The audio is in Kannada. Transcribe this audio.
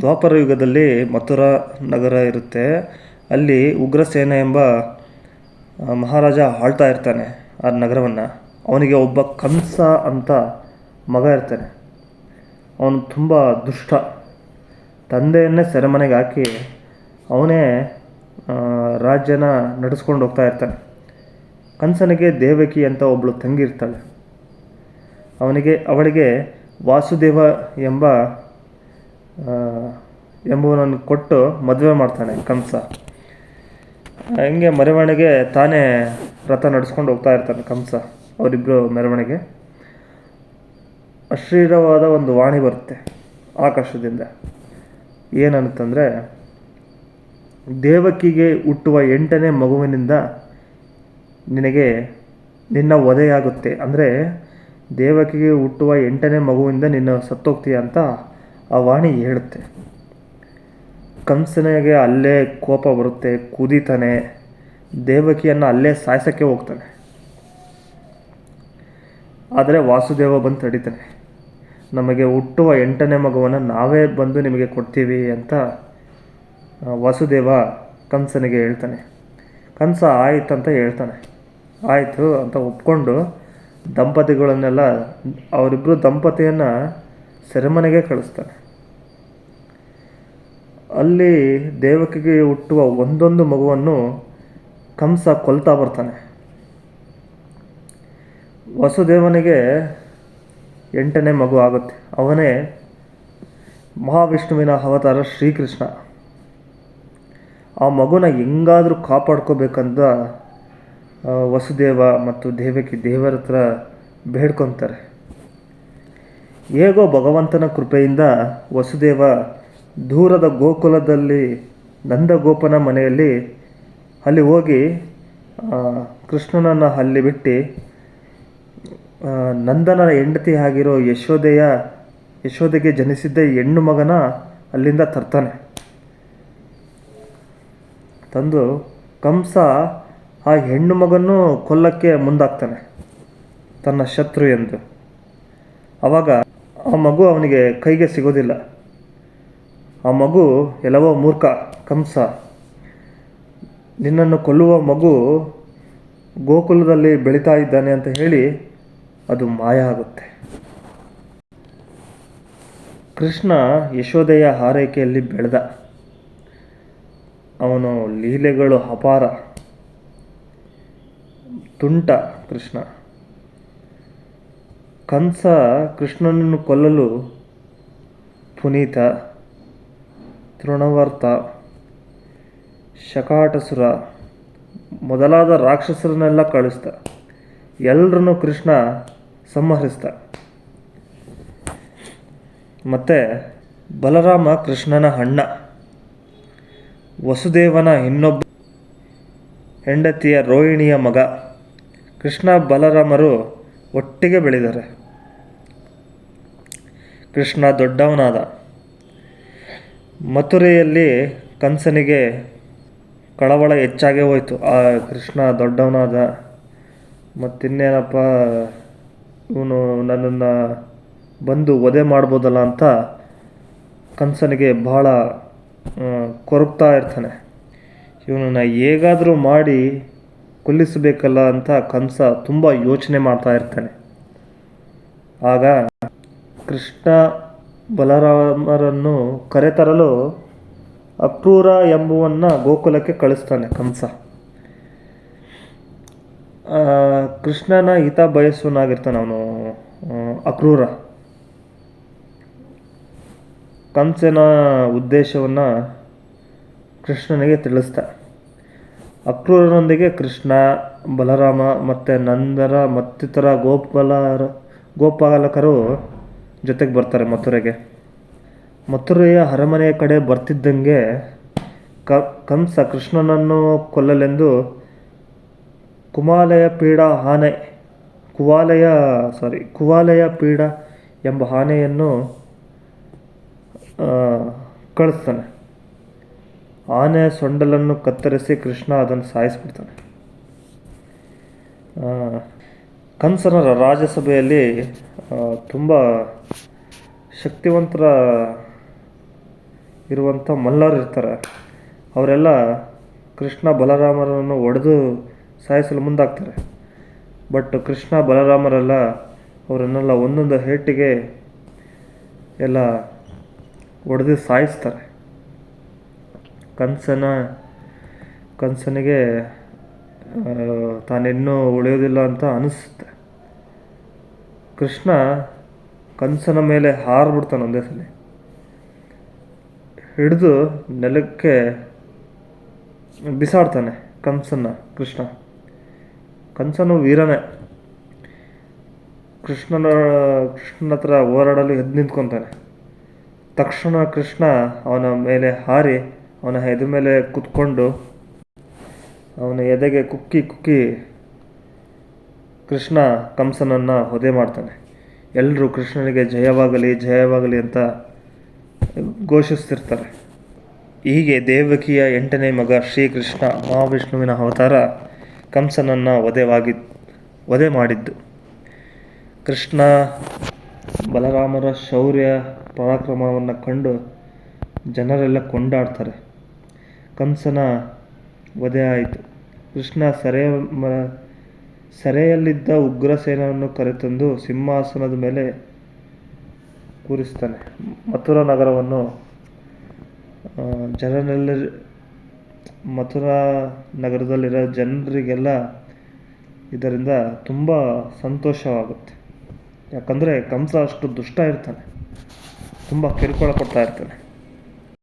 ದ್ವಾಪರ ಯುಗದಲ್ಲಿ ಮಥುರಾ ನಗರ ಇರುತ್ತೆ. ಅಲ್ಲಿ ಉಗ್ರಸೇನ ಎಂಬ ಮಹಾರಾಜ ಆಳ್ತಾ ಇರ್ತಾನೆ ಆ ನಗರವನ್ನು. ಅವನಿಗೆ ಒಬ್ಬ ಕಂಸ ಅಂತ ಮಗ ಇರ್ತಾನೆ. ಅವನು ತುಂಬ ದುಷ್ಟ. ತಂದೆಯನ್ನೇ ಸೆರೆಮನೆಗೆ ಹಾಕಿ ಅವನೇ ರಾಜ್ಯನ ನಡೆಸ್ಕೊಂಡು ಹೋಗ್ತಾ ಇರ್ತಾನೆ. ಕಂಸನಿಗೆ ದೇವಕಿ ಅಂತ ಒಬ್ಬಳು ತಂಗಿ ಇರ್ತಾಳೆ. ಅವನಿಗೆ, ಅವಳಿಗೆ ವಾಸುದೇವ ಎಂಬ ಎಂಬುವನನ್ನು ಕೊಟ್ಟು ಮದುವೆ ಮಾಡ್ತಾನೆ ಕಂಸ. ಹಂಗೆ ಮೆರವಣಿಗೆ ತಾನೇ ರಥ ನಡೆಸ್ಕೊಂಡು ಹೋಗ್ತಾ ಇರ್ತಾನೆ ಕಂಸ. ಅವರಿಬ್ಬರು ಮೆರವಣಿಗೆ. ಅಶ್ರೀರವಾದ ಒಂದು ವಾಣಿ ಬರುತ್ತೆ ಆಕಾಶದಿಂದ. ಏನಂತಂದರೆ, ದೇವಕಿಗೆ ಹುಟ್ಟುವ ಎಂಟನೇ ಮಗುವಿನಿಂದ ನಿನಗೆ ನಿನ್ನ ವಧೆಯಾಗುತ್ತೆ. ಅಂದರೆ, ದೇವಕಿಗೆ ಹುಟ್ಟುವ ಎಂಟನೇ ಮಗುವಿಂದ ನಿನ್ನ ಸತ್ತೋಗ್ತೀಯ ಅಂತ ಆ ವಾಣಿ ಹೇಳುತ್ತೆ. ಕಂಸನಿಗೆ ಅಲ್ಲೇ ಕೋಪ ಬರುತ್ತೆ, ಕುದೀತಾನೆ, ದೇವಕಿಯನ್ನು ಅಲ್ಲೇ ಸಾಯಿಸೋಕ್ಕೆ ಹೋಗ್ತಾನೆ. ಆದರೆ ವಾಸುದೇವ ಬಂದು ತಡಿತಾನೆ. ನಮಗೆ ಹುಟ್ಟುವ ಎಂಟನೇ ಮಗುವನ್ನು ನಾವೇ ಬಂದು ನಿಮಗೆ ಕೊಡ್ತೀವಿ ಅಂತ ವಾಸುದೇವ ಕಂಸನಿಗೆ ಹೇಳ್ತಾನೆ. ಕಂಸ ಆಯಿತು ಅಂತ ಹೇಳ್ತಾನೆ. ಆಯಿತು ಅಂತ ಒಪ್ಕೊಂಡು ದಂಪತಿಗಳನ್ನೆಲ್ಲ ಅವರಿಬ್ಬರು ದಂಪತಿಯನ್ನು ಸೆರೆಮನೆಗೆ ಕಳಿಸ್ತಾನೆ. ಅಲ್ಲಿ ದೇವಕಿಗೆ ಹುಟ್ಟುವ ಒಂದೊಂದು ಮಗುವನ್ನು ಕಂಸ ಕೊಲ್ತಾ ಬರ್ತಾನೆ. ವಸುದೇವನಿಗೆ ಎಂಟನೇ ಮಗು ಆಗುತ್ತೆ. ಅವನೇ ಮಹಾವಿಷ್ಣುವಿನ ಅವತಾರ ಶ್ರೀಕೃಷ್ಣ. ಆ ಮಗುನ ಹೆಂಗಾದರೂ ಕಾಪಾಡ್ಕೋಬೇಕಂತ ವಸುದೇವ ಮತ್ತು ದೇವಕಿ ದೇವರ ಹತ್ರ ಬೇಡ್ಕೊತಾರೆ. ಹೇಗೋ ಭಗವಂತನ ಕೃಪೆಯಿಂದ ವಸುದೇವ ದೂರದ ಗೋಕುಲದಲ್ಲಿ ನಂದಗೋಪನ ಮನೆಯಲ್ಲಿ ಅಲ್ಲಿ ಹೋಗಿ ಕೃಷ್ಣನನ್ನು ಅಲ್ಲಿ ಬಿಟ್ಟು ನಂದನ ಹೆಂಡತಿ ಆಗಿರೋ ಯಶೋದೆಯ ಯಶೋದೆಗೆ ಜನಿಸಿದ್ದ ಹೆಣ್ಣು ಮಗನ ಅಲ್ಲಿಂದ ತರ್ತಾನೆ. ತಂದು ಕಂಸ ಆ ಹೆಣ್ಣು ಮಗನ್ನು ಕೊಲ್ಲಕ್ಕೆ ಮುಂದಾಗ್ತಾನೆ ತನ್ನ ಶತ್ರು ಎಂದು. ಆವಾಗ ಆ ಮಗು ಅವನಿಗೆ ಕೈಗೆ ಸಿಗೋದಿಲ್ಲ. ಆ ಮಗು ಎಲ್ಲವೋ ಮೂರ್ಖ, ಕಂಸ. ನಿನ್ನನ್ನು ಕೊಲ್ಲುವ ಮಗು ಗೋಕುಲದಲ್ಲಿ ಬೆಳೀತಾ ಇದ್ದಾನೆ ಅಂತ ಹೇಳಿ ಅದು ಮಾಯ ಆಗುತ್ತೆ. ಕೃಷ್ಣ ಯಶೋದೆಯ ಹಾರೈಕೆಯಲ್ಲಿ ಬೆಳೆದ. ಅವನು ಲೀಲೆಗಳು ಅಪಾರ. ತುಂಟ ಕೃಷ್ಣ. ಕಂಸ ಕೃಷ್ಣನನ್ನು ಕೊಲ್ಲಲು ಪುನೀತ, ತೃಣವರ್ತ, ಶಕಾಟಸುರ ಮೊದಲಾದ ರಾಕ್ಷಸರನ್ನೆಲ್ಲ ಕಳಿಸ್ತ. ಎಲ್ಲರನ್ನು ಕೃಷ್ಣ ಸಂಹರಿಸ್ತ. ಮತ್ತು ಬಲರಾಮ ಕೃಷ್ಣನ ಅಣ್ಣ. ವಸುದೇವನ ಇನ್ನೊಬ್ಬ ಹೆಂಡತಿಯ ರೋಹಿಣಿಯ ಮಗ. ಕೃಷ್ಣ ಬಲರಾಮರು ಒಟ್ಟಿಗೆ ಬೆಳೆದಾರೆ. ಕೃಷ್ಣ ದೊಡ್ಡವನಾದ. ಮಥುರೆಯಲ್ಲಿ ಕಂಸನಿಗೆ ಕಳವಳ ಹೆಚ್ಚಾಗೇ ಹೋಯಿತು. ಆ ಕೃಷ್ಣ ದೊಡ್ಡವನಾದ. ಮತ್ತಿನ್ನೇನಪ್ಪ, ಇವನು ನನ್ನನ್ನು ಬಂದು ವಧೆ ಮಾಡ್ಬೋದಲ್ಲ ಅಂತ ಕಂಸನಿಗೆ ಬಹಳ ಕೊರಗ್ತಾ ಇರ್ತಾನೆ. ಇವನನ್ನು ಹೇಗಾದರೂ ಮಾಡಿ ಕೊಲ್ಲಿಸಬೇಕಲ್ಲ ಅಂತ ಕಂಸ ತುಂಬ ಯೋಚನೆ ಮಾಡ್ತಾ ಇರ್ತಾನೆ. ಆಗ ಕೃಷ್ಣ ಬಲರಾಮರನ್ನು ಕರೆತರಲು ಅಕ್ರೂರ ಎಂಬುವನ್ನು ಗೋಕುಲಕ್ಕೆ ಕಳಿಸ್ತಾನೆ ಕಂಸ. ಕೃಷ್ಣನ ಹಿತ ಬಯಸುವನಾಗಿರ್ತಾನೆ ಅವನು ಅಕ್ರೂರ. ಕಂಸನ ಉದ್ದೇಶವನ್ನು ಕೃಷ್ಣನಿಗೆ ತಿಳಿಸ್ತ ಅಕ್ರೂರನೊಂದಿಗೆ ಕೃಷ್ಣ, ಬಲರಾಮ ಮತ್ತು ನಂದರ ಮತ್ತಿತರ ಗೋಪಾಲರ, ಗೋಪಾಲಕರು ಜೊತೆಗೆ ಬರ್ತಾರೆ ಮಥುರೆಗೆ. ಮಥುರೆಯ ಅರಮನೆಯ ಕಡೆ ಬರ್ತಿದ್ದಂಗೆ ಕ ಕಂಸ ಕೃಷ್ಣನನ್ನು ಕೊಲ್ಲಲೆಂದು ಕುಮಾಲಯ ಪೀಡ ಆನೆ ಕುವಾಲಯ ಸಾರಿ ಕುವಾಲಯ ಪೀಡ ಎಂಬ ಆನೆಯನ್ನು ಕಳಿಸ್ತಾನೆ. ಆನೆ ಸೊಂಡಲನ್ನು ಕತ್ತರಿಸಿ ಕೃಷ್ಣ ಅದನ್ನು ಸಾಯಿಸ್ಬಿಡ್ತಾನೆ. ಆ, ಕಂಸನ ರಾಜಸಭೆಯಲ್ಲಿ ತುಂಬ ಶಕ್ತಿವಂತರ ಇರುವಂಥ ಮಲ್ಲರು ಇರ್ತಾರೆ. ಅವರೆಲ್ಲ ಕೃಷ್ಣ ಬಲರಾಮರನ್ನು ಒಡೆದು ಸಾಯಿಸಲು ಮುಂದಾಗ್ತಾರೆ. ಬಟ್ ಕೃಷ್ಣ ಬಲರಾಮರೆಲ್ಲ ಅವರನ್ನೆಲ್ಲ ಒಂದೊಂದು ಹೇಟಿಗೆ ಎಲ್ಲ ಒಡೆದು ಸಾಯಿಸ್ತಾರೆ. ಕಂಸನ ಕಂಸನಿಗೆ ತಾನಿನ್ನೂ ಉಳಿಯೋದಿಲ್ಲ ಅಂತ ಅನಿಸುತ್ತೆ. ಕೃಷ್ಣ ಕಂಸನ ಮೇಲೆ ಹಾರ್ಬಿಡ್ತಾನೆ ಒಂದೇ ಸಲ. ಹಿಡಿದು ನೆಲಕ್ಕೆ ಬಿಸಾಡ್ತಾನೆ ಕಂಸನ ಕೃಷ್ಣ. ಕಂಸನು ವೀರನೇ. ಕೃಷ್ಣನ ಕೃಷ್ಣನ ಹತ್ರ ಹೋರಾಡಲು ಎದ್ದು ನಿಂತ್ಕೊತಾನೆ. ತಕ್ಷಣ ಕೃಷ್ಣ ಅವನ ಮೇಲೆ ಹಾರಿ, ಅವನ ಎದೆ ಮೇಲೆ ಕುತ್ಕೊಂಡು ಅವನ ಎದೆಗೆ ಕುಕ್ಕಿ ಕುಕ್ಕಿ ಕೃಷ್ಣ ಕಂಸನನ್ನು ಒದೆ ಮಾಡ್ತಾನೆ. ಎಲ್ಲರೂ ಕೃಷ್ಣನಿಗೆ ಜಯವಾಗಲಿ ಜಯವಾಗಲಿ ಅಂತ ಘೋಷಿಸ್ತಿರ್ತಾರೆ. ಹೀಗೆ ದೇವಕಿಯ ಎಂಟನೇ ಮಗ ಶ್ರೀಕೃಷ್ಣ ಮಹಾವಿಷ್ಣುವಿನ ಅವತಾರ ಕಂಸನನ್ನು ವಧೆವಾಗಿ, ವಧೆ ಮಾಡಿದ್ದು. ಕೃಷ್ಣ ಬಲರಾಮರ ಶೌರ್ಯ ಪರಾಕ್ರಮವನ್ನು ಕಂಡು ಜನರೆಲ್ಲ ಕೊಂಡಾಡ್ತಾರೆ. ಕಂಸನ ವಧೆ ಆಯಿತು. ಕೃಷ್ಣ ಸೆರೆ ಸೆರೆಯಲ್ಲಿದ್ದ ಉಗ್ರಸೇನನ್ನು ಕರೆತಂದು ಸಿಂಹಾಸನದ ಮೇಲೆ ಕೂರಿಸ್ತಾನೆ. ಮಥುರಾ ನಗರವನ್ನು ಜನರೆಲ್ಲ ಮಥುರಾ ನಗರದಲ್ಲಿರೋ ಜನರಿಗೆಲ್ಲ ಇದರಿಂದ ತುಂಬ ಸಂತೋಷವಾಗುತ್ತೆ. ಯಾಕಂದರೆ ಕಂಸ ಅಷ್ಟು ದುಷ್ಟ ಇರ್ತಾನೆ. ತುಂಬ ಕಿರುಕುಳ ಕೊಡ್ತಾ ಇರ್ತಾನೆ.